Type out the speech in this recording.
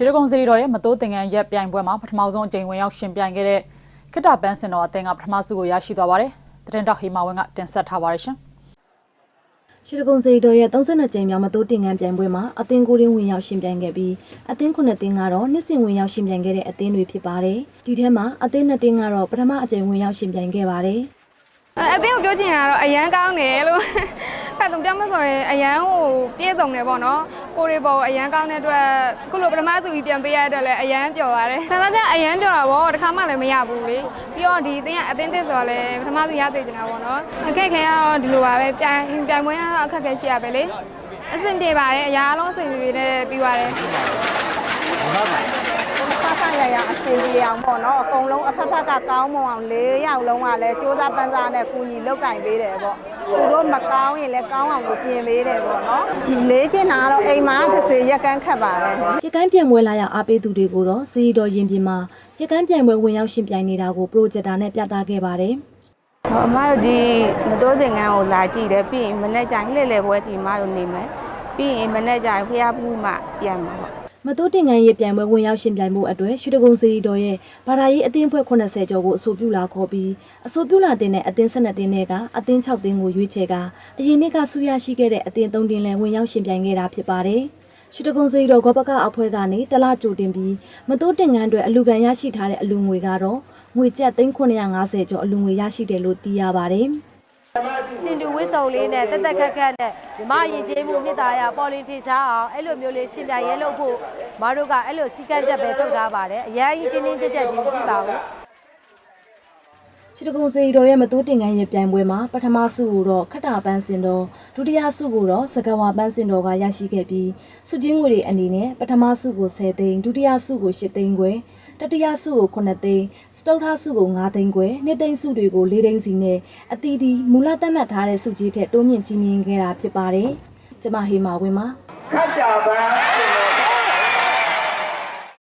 ရွှေရကုံစီတော်ရဲ့မတိုးတင်ငန်းရက်ပြိုင်ပွဲမှာပထမဆုံးအကြိမ်ဝင်ရောက်ရှင်ပြိုင်ခဲ့တဲ့ခိတ္တပန်းစင်တော်အသင်းကပထမဆုကိုရရှိသွားပါတယ်။တရင်တောက်ဟီမာဝင်းကတင်ဆက်ထားပါတယ်ရှင်။ရွှေဒဂုံစေတော်ရဲ့32ကြိမ်မြောက်မတိုးတင်ငန်းပြိုင်ပွဲမှာအသင်းကိုရင်းဝင်ရောက်ရှင်ပြိုင်ခဲ့ပြီးအသင်း9သင်းကတော့နှစ်စဉ်ဝင်ရောက်ရှင်ပြိုင်ခဲ့တဲ့အသင်းတွေဖြစ်ပါတယ်။ဒီထဲမှာအသင်း2သင်းကတော့ပထမအကြိမ်ဝင်ရောက်ရှင်ပြိုင်ခဲ့ပါတယ်။အဲအသင်းကိုပြောချင်တာကတော့အရန်ကောင်းတယ်လို့အဲသူပြောမဆိုရင်အရန်ဟိုပြည့်စုံတယ်ပေါ့နော် ကိုရီပေါ်အရန်ကောင်းတဲ့အတွက်ခုလိုပထမစုကြီးပြန်ပေးရတဲ့အတွက်လည်းအရန်ပျော်ပါတယ်ဆန်းဆန်းချအရန်ပျော်တာပေါ့တစ်ခါမှလည်းမရဘူးလေပြီးတော့ဒီအသင်းကအသင်းသစ်ဆိုတော့လည်းပထမစုရသေးချင်တာပေါ့နော်အခက်ခဲကတော့ဒီလိုပါပဲပြိုင်ပြိုင်ပွဲကတော့အခက်ခဲရှိရပဲလေအဆင်ပြေပါတယ်အရာအလုံးအဆင်ပြေနေပြီးပါတယ်ဖတ်ဖတ်ရရအစင်ပြေအောင်ပေါ့နော်အကုန်လုံးအဖက်ဖက်ကကောင်းမွန်အောင်၄ယောက်လုံးကလည်းစူးစမ်းပန်းစားနဲ့ကူညီလုပ်ကင်ပေးတယ်ပေါ့ သူတို့မကောင်းရင်လည်းကောင်းအောင်ကိုပြင်ပေးတယ်ပေါ့နော်လေးချင်တာကတော့အိမ်မှာတစ်စေရက်ကန်းခတ်ပါတယ်ရက်ကန်းပြိုင်ပွဲလာရောက်အားပေးသူတွေကိုတော့စီရီတော်ရင်ပြင်မှာရက်ကန်းပြိုင်ပွဲဝင်ရောက်ရှင်ပြိုင်နေတာကိုပရိုဂျက်တာနဲ့ပြသခဲ့ပါတယ်။ဟောအမတို့ဒီမတိုးသင်္ကန်းကိုလာကြည့်တယ်ပြီးရင်မနေ့ကျရင်လှည့်လည်ပွဲဒီအမတို့နေမယ်ပြီးရင်မနေ့ကျရင်ဖျားပူမှပြန်မှာပေါ့ မတိုးတင်ငန်းရေးပြိုင်ပွဲဝင်ရောက်ရှင်ပြိုင်မှုအတွက်ရွှေတကုံစီရီတော်ရဲ့ဘာသာရေးအသင်းအဖွဲ့80ကျော်ကိုအဆိုပြုလာခေါ်ပြီးအဆိုပြုလာတဲ့အသင်း12တင်းနဲ့ကအသင်း6တင်းကိုရွေးချယ်ကအရင်နှစ်ကဆူရရှိခဲ့တဲ့အသင်း3တင်းလည်းဝင်ရောက်ရှင်ပြိုင်ခဲ့တာဖြစ်ပါတယ်။ရွှေတကုံစီရီတော်ဂောပကအဖွဲ့ကနေတလကြိုတင်ပြီးမတိုးတင်ငန်းအတွက်အလူခံရရှိထားတဲ့အလူငွေကတော့ငွေကျပ်3950ကျော်အလူငွေရရှိတယ်လို့သိရပါတယ်။ စင်တူဝစ်စုံလေးနဲ့တက်တက်ခက်ခက်နဲ့မြမရင်ကျေးမှုမြစ်တာရပေါ်လင်ထင်ရှားအောင်အဲ့လိုမျိုးလေးရှင်ပြရဲလို့ဖို့မတို့ကအဲ့လိုစီကန်းချက်ပဲထုတ်ထားပါတယ်အရင်ကြီးတင်းတင်းကြပ်ကြပ်ကြီးမရှိပါဘူးရှိတကုံစီတော်ရဲ့မတိုးတင်ငန်းရဲ့ပြိုင်ပွဲမှာပထမဆုကိုတော့ခတ္တာပန်းစင်တော်ဒုတိယဆုကိုတော့စကဝါပန်းစင်တော်ကရရှိခဲ့ပြီးဆုချင်းငွေတွေအနေနဲ့ပထမဆုကို10သိန်းဒုတိယဆုကို8သိန်းခွဲ တတိယဆုကို9သိန်းစတုထဆုကို9သိန်းခွဲနှစ်သိန်းဆုတွေကို4သိန်းစီနဲ့အသီးသီးမူလသတ်မှတ်ထားတဲ့ဆုကြီးထက်တိုးမြင့်ကြီးမြင့်ခဲ့တာဖြစ်ပါတယ်ကျမဟေမာဝင်းပါခတ်တာပန်းကျွန်တော်